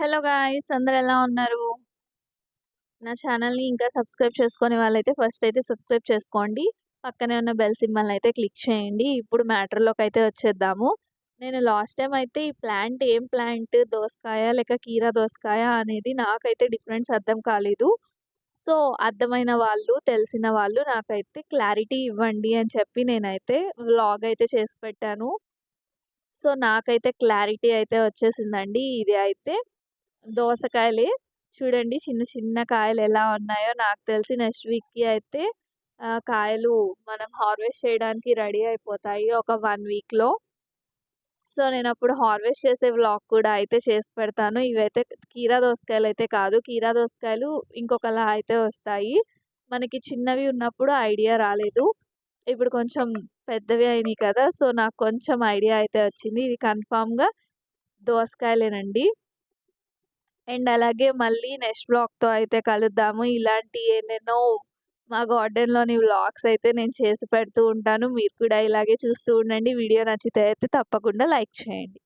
Hello guys అందరు ఎలా ఉన్నారు? నా ఛానల్‌ని ఇంకా సబ్స్క్రైబ్ చేసుకునే వాళ్ళైతే ఫస్ట్ అయితే సబ్స్క్రైబ్ చేసుకోండి. పక్కనే ఉన్న బెల్ సింబల్ అయితే క్లిక్ చేయండి. ఇప్పుడు మ్యాటర్లోకి అయితే వచ్చేద్దాము. నేను లాస్ట్ టైం అయితే ఈ ప్లాంట్ ఏం ప్లాంట్ దోసకాయ లేక కీరా దోసకాయ అనేది నాకైతే డిఫరెన్స్ అర్థం కాలేదు. సో, అర్థమైన వాళ్ళు, తెలిసిన వాళ్ళు నాకైతే క్లారిటీ ఇవ్వండి అని చెప్పి నేనైతే వ్లాగ్ అయితే చేసి పెట్టాను. సో, నాకైతే క్లారిటీ అయితే వచ్చేసిందండి. ఇది అయితే దోసకాయలే. చూడండి చిన్న చిన్న కాయలు ఎలా ఉన్నాయో నాకు తెలిసి నెక్స్ట్ వీక్‌కి అయితే కాయలు మనం హార్వెస్ట్ చేయడానికి రెడీ అయిపోతాయి ఒక వన్ వీక్‌లో. సో, నేను అప్పుడు హార్వెస్ట్ చేసే వ్లాగ్ కూడా అయితే చేసి పెడతాను. ఇవైతే కీరా అయితే కాదు. కీరా దోసకాయలు ఇంకొకలా అయితే వస్తాయి. మనకి చిన్నవి ఉన్నప్పుడు ఐడియా రాలేదు. ఇప్పుడు కొంచెం పెద్దవి అయినాయి కదా! సో, నాకు కొంచెం ఐడియా అయితే వచ్చింది. ఇది కన్ఫామ్గా దోసకాయలేనండి. అండ్ అలాగే మళ్ళీ నెక్స్ట్ బ్లాగ్తో అయితే కలుద్దాము. ఇలాంటి ఎన్నెన్నో మా గార్డెన్‌లోని వ్లాగ్స్ అయితే నేను చేసి పెడుతూ ఉంటాను. మీరు కూడా ఇలాగే చూస్తూ ఉండండి. వీడియో నచ్చితే అయితే తప్పకుండా లైక్ చేయండి.